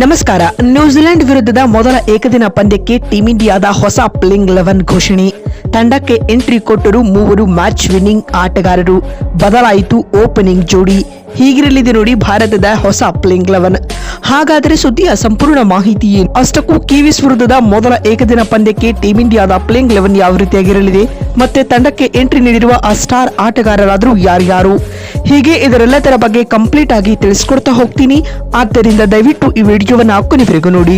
ನಮಸ್ಕಾರ. ನ್ಯೂಜಿಲೆಂಡ್ ವಿರುದ್ಧದ ಮೊದಲ ಏಕದಿನ ಪಂದ್ಯಕ್ಕೆ ಟೀಂ ಇಂಡಿಯಾದ ಹೊಸ ಪ್ಲೇಯಿಂಗ್ ಲೆವೆನ್ ಘೋಷಣೆ. ತಂಡಕ್ಕೆ ಎಂಟ್ರಿ ಕೊಟ್ಟರು ಮೂವರು ಮ್ಯಾಚ್ ವಿನ್ನಿಂಗ್ ಆಟಗಾರರು. ಬದಲಾಯಿತು ಓಪನಿಂಗ್ ಜೋಡಿ. ಹೀಗಿರಲಿದೆ ನೋಡಿ ಭಾರತದ ಹೊಸ ಪ್ಲೇಯಿಂಗ್ ಲೆವೆನ್. ಹಾಗಾದರೆ ಸುದ್ದಿಯ ಸಂಪೂರ್ಣ ಮಾಹಿತಿ ಏನು? ಅಷ್ಟಕ್ಕೂ ಕಿವಿಸ್ ವಿರುದ್ಧದ ಮೊದಲ ಏಕದಿನ ಪಂದ್ಯಕ್ಕೆ ಟೀಂ ಇಂಡಿಯಾದ ಪ್ಲೇಯಿಂಗ್ ಲೆವೆನ್ ಯಾವ ರೀತಿಯಾಗಿರಲಿದೆ? ಮತ್ತೆ ತಂಡಕ್ಕೆ ಎಂಟ್ರಿ ನೀಡಿರುವ ಆ ಸ್ಟಾರ್ ಆಟಗಾರರಾದರೂ ಯಾರ್ಯಾರು? ಹೀಗೆ ಇದರೆಲ್ಲದರ ಬಗ್ಗೆ ಕಂಪ್ಲೀಟ್ ಆಗಿ ತಿಳಿಸ್ಕೊಡ್ತಾ ಹೋಗ್ತೀನಿ. ಆದ್ದರಿಂದ ದಯವಿಟ್ಟು ಈ ವಿಡಿಯೋವನ್ನ ಕೊನೆವರೆಗೂ ನೋಡಿ.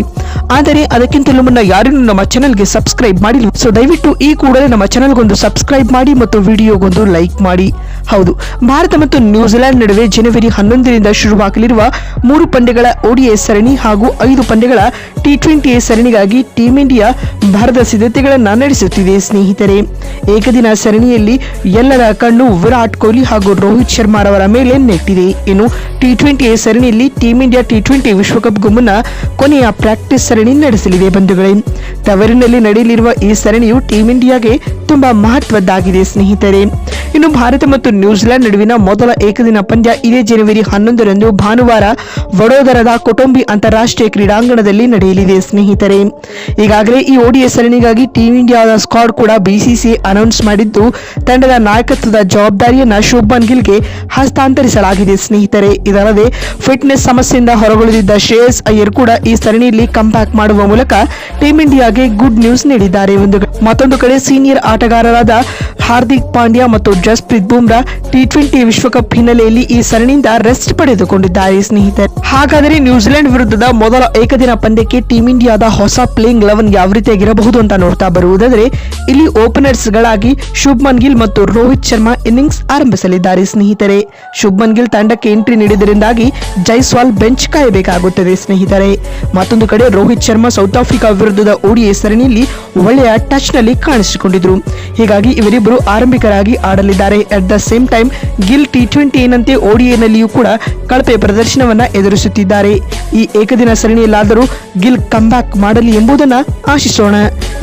ಆದರೆ ಅದಕ್ಕಿಂತಲೂ ಮುನ್ನ ಯಾರೂ ನಮ್ಮ ಚಾನಲ್ಗೆ ಸಬ್ಸ್ಕ್ರೈಬ್ ಮಾಡಿಲ್ಲ ಸೊ ದಯವಿಟ್ಟು ಈ ಕೂಡಲೇ ನಮ್ಮ ಚಾನಲ್ಗೊಂದು ಸಬ್ಸ್ಕ್ರೈಬ್ ಮಾಡಿ ಮತ್ತು ವಿಡಿಯೋಗೊಂದು ಲೈಕ್ ಮಾಡಿ. ಹೌದು, ಭಾರತ ಮತ್ತು ನ್ಯೂಜಿಲೆಂಡ್ ನಡುವೆ ಜನವರಿ ಹನ್ನೊಂದರಿಂದ ಶುರುವಾಗಲಿರುವ ಮೂರು ಪಂದ್ಯಗಳ ಓಡಿಎ ಸರಣಿ ಹಾಗೂ ಐದು ಪಂದ್ಯಗಳ ಟಿ ಟ್ವೆಂಟಿ ಸರಣಿಗಾಗಿ ಟೀಂ ಇಂಡಿಯಾ ಭಾರತ ಸಿದ್ಧತೆಗಳನ್ನು ನಡೆಸುತ್ತಿದೆ, ಸ್ನೇಹಿತರೆ. ಏಕದಿನ ಸರಣಿಯಲ್ಲಿ ಎಲ್ಲರ ಕಣ್ಣು ವಿರಾಟ್ ಕೊಹ್ಲಿ ಹಾಗೂ ರೋಹಿತ್ ಶರ್ಮಾರವರ ಮೇಲೆ ನೆಟ್ಟಿದೆ. ಇನ್ನು ಟಿ ಟ್ವೆಂಟಿ ಸರಣಿಯಲ್ಲಿ ಟೀಂ ಇಂಡಿಯಾ ಟಿ ಟ್ವೆಂಟಿ ವಿಶ್ವಕಪ್ಗೂ ಮುನ್ನ ಕೊನೆಯ ಪ್ರಾಕ್ಟೀಸ್ ಸರಣಿ ನಡೆಸಲಿದೆ ಬಂಧುಗಳೇ. ತವರಿನಲ್ಲಿ ನಡೆಯಲಿರುವ ಈ ಸರಣಿಯು ಟೀಂ ಇಂಡಿಯಾಗೆ ತುಂಬಾ ಮಹತ್ವದ್ದಾಗಿದೆ ಸ್ನೇಹಿತರೆ. ಇನ್ನು ಭಾರತ ಮತ್ತು ನ್ಯೂಜಿಲೆಂಡ್ ನಡುವಿನ ಮೊದಲ ಏಕದಿನ ಪಂದ್ಯ ಇದೇ ಜನವರಿ ಹನ್ನೊಂದರಂದು ಭಾನುವಾರ ವಡೋದರದ ಕೊಟೊಂಬಿ ಅಂತಾರಾಷ್ಟ್ರೀಯ ಕ್ರೀಡಾಂಗಣದಲ್ಲಿ ನಡೆಯಲಿದೆ, ಸ್ನೇಹಿತರೆ. ಈಗಾಗಲೇ ಈ ಓಡಿಎ ಸರಣಿಗಾಗಿ ಟೀಂ ಇಂಡಿಯಾದ ಸ್ಕ್ವಾಡ್ ಕೂಡ ಬಿಸಿಸಿ ಅನೌನ್ಸ್ ಮಾಡಿದ್ದು, ತಂಡದ ನಾಯಕತ್ವದ ಜವಾಬ್ದಾರಿಯನ್ನು ಶುಭ್ಮನ್ ಗಿಲ್ಗೆ ಹಸ್ತಾಂತರಿಸಲಾಗಿದೆ, ಸ್ನೇಹಿತರೆ. ಇದಲ್ಲದೆ ಫಿಟ್ನೆಸ್ ಸಮಸ್ಯೆಯಿಂದ ಹೊರಗುಳಿದಿದ್ದ ಶ್ರೇಯಸ್ ಅಯ್ಯರ್ ಕೂಡ ಈ ಸರಣಿಯಲ್ಲಿ ಕಂಬ್ಯಾಕ್ ಮಾಡುವ ಮೂಲಕ ಟೀಂ ಇಂಡಿಯಾಗೆ ಗುಡ್ ನ್ಯೂಸ್ ನೀಡಿದ್ದಾರೆ. ಒಂದು ಮತ್ತೊಂದು ಕಡೆ ಸೀನಿಯರ್ ಆಟಗಾರರಾದ ಹಾರ್ದಿಕ್ ಪಾಂಡ್ಯ ಮತ್ತು Jasprit Bumrah ಟಿ ಟ್ವೆಂಟಿ ವಿಶ್ವಕಪ್ ಹಿನ್ನೆಲೆಯಲ್ಲಿ ಈ ಸರಣಿಯಿಂದ ರೆಸ್ಟ್ ಪಡೆದುಕೊಂಡಿದ್ದಾರೆ ಸ್ನೇಹಿತರೆ. ಹಾಗಾದರೆ ನ್ಯೂಜಿಲೆಂಡ್ ವಿರುದ್ಧದ ಮೊದಲ ಏಕದಿನ ಪಂದ್ಯಕ್ಕೆ ಟೀಂ ಇಂಡಿಯಾದ ಹೊಸ ಪ್ಲೇಯಿಂಗ್ ಲೆವೆನ್ ಯಾವ ರೀತಿಯಾಗಿರಬಹುದು ಅಂತ ನೋಡ್ತಾ ಬರುವುದಾದರೆ, ಇಲ್ಲಿ ಓಪನರ್ಸ್ ಗಳಾಗಿ ಶುಭ್ಮನ್ ಗಿಲ್ ಮತ್ತು ರೋಹಿತ್ ಶರ್ಮಾ ಇನ್ನಿಂಗ್ಸ್ ಆರಂಭಿಸಲಿದ್ದಾರೆ ಸ್ನೇಹಿತರೆ. ಶುಭ್ಮನ್ ಗಿಲ್ ತಂಡಕ್ಕೆ ಎಂಟ್ರಿ ನೀಡಿದರಿಂದಾಗಿ ಜೈಸ್ವಾಲ್ ಬೆಂಚ್ ಕಾಯಬೇಕಾಗುತ್ತದೆ ಸ್ನೇಹಿತರೆ. ಮತ್ತೊಂದು ಕಡೆ ರೋಹಿತ್ ಶರ್ಮಾ ಸೌತ್ ಆಫ್ರಿಕಾ ವಿರುದ್ಧದ ಓಡಿಎ ಸರಣಿಯಲ್ಲಿ ಒಳ್ಳೆಯ ಟಚ್ನಲ್ಲಿ ಕಾಣಿಸಿಕೊಂಡಿದ್ರು. ಹೀಗಾಗಿ ಇವರಿಬ್ಬರು ಆರಂಭಿಕರಾಗಿ ಆಡಲಿದ್ದಾರೆ. At the same time Gill T twenty ಏನಂತೆ ಓಡಿಎನಲ್ಲಿಯೂ ಕೂಡ ಕಳಪೆ ಪ್ರದರ್ಶನವನ್ನ ಎದುರಿಸುತ್ತಿದ್ದಾರೆ. ಈ ಏಕದಿನ ಸರಣಿಯಲ್ಲಾದರೂ ಗಿಲ್ ಕಂಬ್ಯಾಕ್ ಮಾಡಲಿ ಎಂಬುದನ್ನು ಆಶಿಸೋಣ.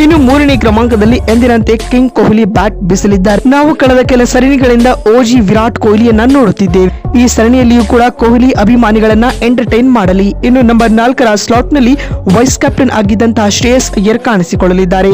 ಇನ್ನು ಮೂರನೇ ಕ್ರಮಾಂಕದಲ್ಲಿ ಎಂದಿನಂತೆ ಕಿಂಗ್ ಕೊಹ್ಲಿ ಬ್ಯಾಟ್ ಬೀಸಲಿದ್ದಾರೆ. ನಾವು ಕಳೆದ ಕೆಲ ಸರಣಿಗಳಿಂದ ಓಜಿ ವಿರಾಟ್ ಕೊಹ್ಲಿಯನ್ನ ನೋಡುತ್ತಿದ್ದೇವೆ. ಈ ಸರಣಿಯಲ್ಲಿಯೂ ಕೂಡ ಕೊಹ್ಲಿ ಅಭಿಮಾನಿಗಳನ್ನ ಎಂಟರ್ಟೈನ್ ಮಾಡಲಿ. ಇನ್ನು ನಂಬರ್ ನಾಲ್ಕರ ಸ್ಲಾಟ್ನಲ್ಲಿ ವೈಸ್ ಕ್ಯಾಪ್ಟನ್ ಆಗಿದ್ದಂತಹ ಶ್ರೇಯಸ್ ಅಯ್ಯರ್ ಕಾಣಿಸಿಕೊಳ್ಳಲಿದ್ದಾರೆ.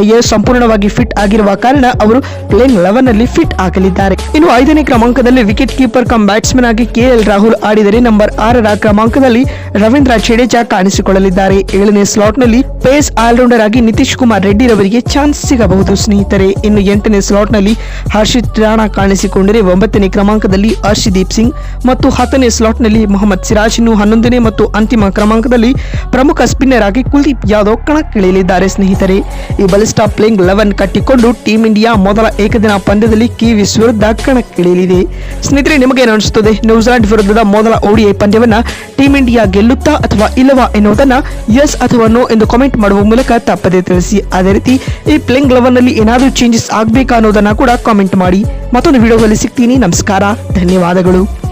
ಅಯ್ಯರ್ ಸಂಪೂರ್ಣವಾಗಿ ಫಿಟ್ ಆಗಿರುವ ಕಾರಣ ಅವರು ಪ್ಲೇಯಿಂಗ್ ಲೆವೆನ್ನಲ್ಲಿ ಫಿಟ್ ಆಗಲಿದ್ದಾರೆ. ಇನ್ನು ಐದನೇ ಕ್ರಮಾಂಕದಲ್ಲಿ ವಿಕೆಟ್ ಕೀಪರ್ ಕಮ್ ಬ್ಯಾಟ್ಸ್ಮನ್ ಆಗಿ ಕೆಎಲ್ ರಾಹುಲ್ ಆಡಿದರೆ ನಂಬರ್ ಆರರ ಕ್ರಮಾಂಕದಲ್ಲಿ ರವೀಂದ್ರ ಜಡೇಜಾ ಕಾಣಿಸಿಕೊಳ್ಳಲಿದ್ದಾರೆ. ಏಳನೇ ಸ್ಲಾಟ್ನಲ್ಲಿ ಪೇಸ್ ಆಲ್ರೌಂಡರ್ ಆಗಿ ನಿತೀಶ್ ರೆಡ್ಡಿ ರವರಿಗೆ ಚಾನ್ಸ್ ಸಿಗಬಹುದು. ಸ್ನೇಹಿತರೆ, ಇನ್ನು ಎಂಟನೇ ಸ್ಲಾಟ್ನಲ್ಲಿ ಹರ್ಷಿತ್ ರಾಣಾ ಕಾಣಿಸಿಕೊಂಡರೆ ಒಂಬತ್ತನೇ ಕ್ರಮಾಂಕದಲ್ಲಿ ಹರ್ಷದೀಪ್ ಸಿಂಗ್ ಮತ್ತು ಹತ್ತನೇ ಸ್ಲಾಟ್ನಲ್ಲಿ ಮೊಹಮ್ಮದ್ ಸಿರಾಜ್. ಇನ್ನು ಹನ್ನೊಂದನೇ ಮತ್ತು ಅಂತಿಮ ಕ್ರಮಾಂಕದಲ್ಲಿ ಪ್ರಮುಖ ಸ್ಪಿನ್ನರ್ ಆಗಿ ಕುಲ್ದೀಪ್ ಯಾದವ್ ಕಣಕ್ಕಿಳಿಯಲಿದ್ದಾರೆ ಸ್ನೇಹಿತರೆ. ಈ ಬಲಿಸ್ಟಾ ಪ್ಲೇಯಿಂಗ್ ಲೆವೆನ್ ಕಟ್ಟಿಕೊಂಡು ಟೀಂ ಇಂಡಿಯಾ ಮೊದಲ ಏಕದಿನ ಪಂದ್ಯದಲ್ಲಿ ಕಿವೀಸ್ ವಿರುದ್ಧ ಕಣಕ್ಕಿಳಿಯಲಿದೆ. ಸ್ನೇಹಿತರೆ ನಿಮಗೇನು ಅನಿಸುತ್ತದೆ ನ್ಯೂಜಿಲೆಂಡ್ ವಿರುದ್ಧದ ಮೊದಲ ಓಡಿಐ ಪಂದ್ಯವನ್ನ ಟೀಂ ಇಂಡಿಯಾ ಗೆಲ್ಲುತ್ತಾ ಅಥವಾ ಇಲ್ಲವಾ ಎನ್ನುವುದನ್ನು ಎಸ್ ಅಥವಾ ನೋ ಎಂದು ಕಾಮೆಂಟ್ ಮಾಡುವ ಮೂಲಕ ತಪ್ಪದೇ ಅದೇ ರೀತಿ ಈ ಪ್ಲೇಯಿಂಗ್ ಲೆವೆನ್ನಲ್ಲಿ ಏನಾದರೂ ಚೇಂಜಸ್ ಆಗಬೇಕಾ ಅನ್ನೋದನ್ನ ಕೂಡ ಕಾಮೆಂಟ್ ಮಾಡಿ. ಮತ್ತೊಂದು ವಿಡಿಯೋದಲ್ಲಿ ಸಿಗ್ತೀನಿ. ನಮಸ್ಕಾರ. ಧನ್ಯವಾದಗಳು.